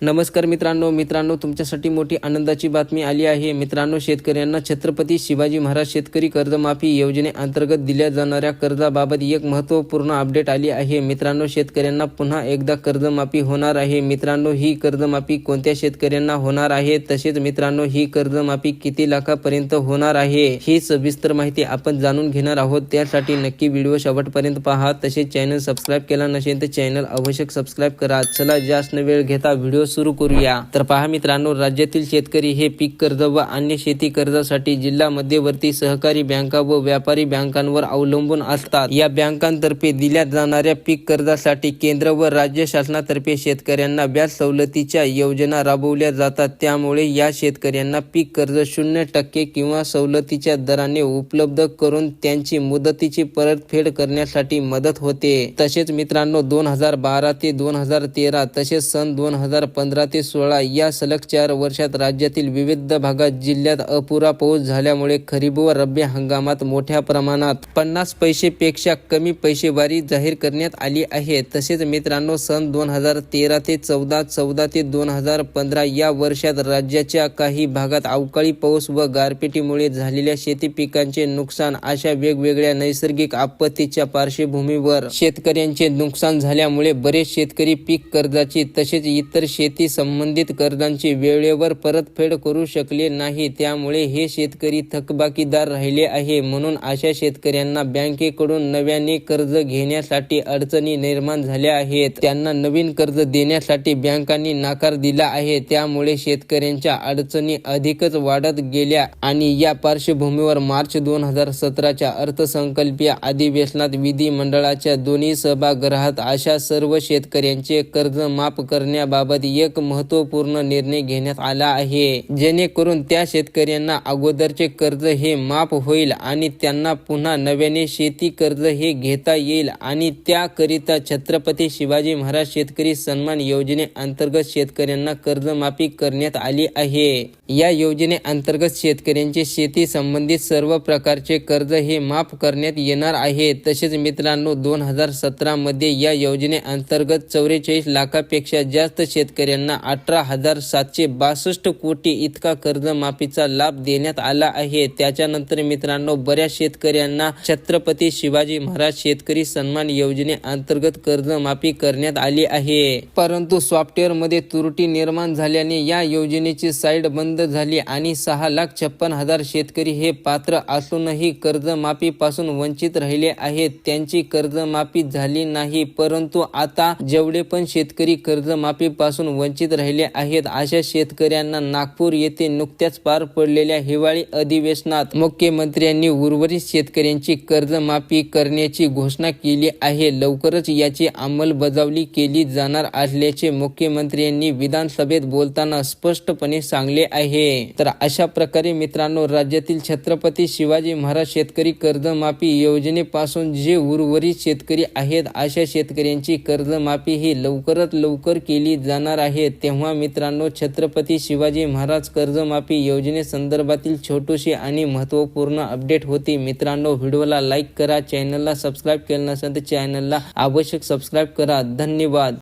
नमस्कार मित्रांनो मित्रांनो तुमच्यासाठी मोठी आनंदाची बातमी आली आहे. मित्रांनो शेतकऱ्यांना छत्रपती शिवाजी महाराज शेतकरी कर्जमाफी योजनेअंतर्गत दिल्या जाणाऱ्या कर्जाबाबत एक महत्त्वपूर्ण अपडेट आली आहे. मित्रांनो शेतकऱ्यांना पुन्हा एकदा कर्जमाफी होणार आहे. मित्रांनो ही कर्जमाफी कोणत्या शेतकऱ्यांना होणार आहे? तसेच मित्रांनो ही कर्जमाफी किती लाखापर्यंत होणार आहे? ही सविस्तर माहिती आपण जाणून घेणार आहोत. त्यासाठी नक्की व्हिडिओ शेवटपर्यंत पहा. तसेच चॅनल सबस्क्राईब केला नसेल तर चॅनल आवश्यक सबस्क्राईब करा. चला जास्त वेळ घेता व्हिडिओ सुरू करूया. तर पहा मित्रांनो राज्यातील शेतकरी हे पीक कर्ज व अन्य शेती कर्जासाठी जिल्हा मध्यवर्ती सहकारी बँका व व्यापारी बँकांवर अवलंबून असतात. या बँकांतर्फे दिल्या जाणाऱ्या पीक कर्जासाठी केंद्र व राज्य शासनातर्फे शेतकऱ्यांना व्याज सवलतीच्या योजना राबवल्या जातात. त्यामुळे या शेतकऱ्यांना पीक कर्ज शून्य टक्के किंवा सवलतीच्या दराने उपलब्ध करून त्यांची मुदतीची परतफेड करण्यासाठी मदत होते. तसेच मित्रांनो दोन हजार बारा ते दोन हजार तेरा तसेच सन दोन हजार पंधरा ते सोळा या सलग चार वर्षात राज्यातील विविध भागात जिल्ह्यात अपुरा पाऊस झाल्यामुळे खरीप व रब्बी हंगामात मोठ्या प्रमाणात पन्नास पैसेपेक्षा कमी पैसेवारी जाहीर करण्यात आली आहे. तसेच मित्रांनो सन दोन हजार तेरा ते चौदा चौदा ते दोन हजार पंधरा या वर्षात राज्याच्या काही भागात अवकाळी पाऊस व गारपिटीमुळे झालेल्या शेती पिकांचे नुकसान अशा वेगवेगळ्या नैसर्गिक आपत्तीच्या पार्श्वभूमीवर शेतकऱ्यांचे नुकसान झाल्यामुळे बरेच शेतकरी पीक कर्जाची तसेच इतर शेत शेती संबंधित कर्जांची वेळेवर परतफेड करू शकले नाही त्यामुळे हे शेतकरी थकबाकीदार राहिले आहे म्हणून अशा शेतकऱ्यांना बँकेकडून नव्याने कर्ज घेण्यासाठी अडचणी निर्माण झाल्या आहेत. त्यांना नवीन कर्ज देण्यासाठी बँकांनी नकार दिला आहे त्यामुळे शेतकऱ्यांच्या अडचणी अधिकच वाढत गेल्या आणि या पार्श्वभूमीवर मार्च दोन हजार सतराच्या अर्थसंकल्पीय अधिवेशनात विधिमंडळाच्या दोन्ही सभागृहात अशा सर्व शेतकऱ्यांचे कर्ज माफ करण्याबाबत एक महत्त्वपूर्ण निर्णय घेण्यात आला आहे. जेणेकरून त्या शेतकऱ्यांना अगोदरचे कर्ज हे माफ होईल आणि त्यांना पुन्हा नव्याने शेती कर्ज हे घेता येईल आणि त्याकरिता छत्रपती शिवाजी महाराज शेतकरी सन्मान योजनेअंतर्गत शेतकऱ्यांना कर्जमाफी करण्यात आली आहे. या योजनेअंतर्गत शेतकऱ्यांचे शेती संबंधित सर्व प्रकारचे कर्ज हे माफ करण्यात येणार आहे. तसेच मित्रांनो दोन हजार सतरा मध्ये या योजनेअंतर्गत चौवेचाळीस लाखापेक्षा जास्त शेतकरी शेतकऱ्यांना अठरा हजार सातशे बासष्ट कोटी इतका कर्जमाफीचा लाभ देण्यात आला आहे. त्याच्यानंतर मित्रांनो बऱ्याच शेतकऱ्यांना छत्रपती शिवाजी महाराज शेतकरी सन्मान योजनेअंतर्गत कर्जमाफी करण्यात आली आहे. परंतु सॉफ्टवेअरमध्ये त्रुटी निर्माण झाल्याने या योजनेची साईट बंद झाली आणि सहा लाख छप्पन हजार शेतकरी हे पात्र असूनही कर्जमाफी पासून वंचित राहिले आहेत. त्यांची कर्जमाफी झाली नाही परंतु आता जेवढे पण शेतकरी कर्जमाफीपासून वंचित राहिले आहेत. अशा शेतकऱ्यांना नागपूर येथे नुकत्याच पार पडलेल्या हिवाळी अधिवेशनात मुख्यमंत्र्यांनी उर्वरित शेतकऱ्यांची कर्जमाफी करण्याची घोषणा केली आहे. लवकरच याची अंमलबजावणी केली जाणार असल्याचे मुख्यमंत्र्यांनी विधानसभेत बोलताना स्पष्टपणे सांगले आहे. तर अशा प्रकारे मित्रांनो राज्यातील छत्रपती शिवाजी महाराज शेतकरी कर्जमाफी योजनेपासून जे उर्वरित शेतकरी आहेत अशा शेतकऱ्यांची कर्जमाफी ही लवकरात लवकर केली जाणार आहे आहे. तेव्हा मित्रांनो छत्रपती शिवाजी महाराज कर्जमाफी योजनेसंदर्भातील छोटीशी आणि महत्त्वपूर्ण अपडेट होती. मित्रांनो व्हिडिओला लाईक करा. चॅनलला सबस्क्राईब केलं नसेल तर चॅनलला आवश्यक सबस्क्राईब करा. धन्यवाद.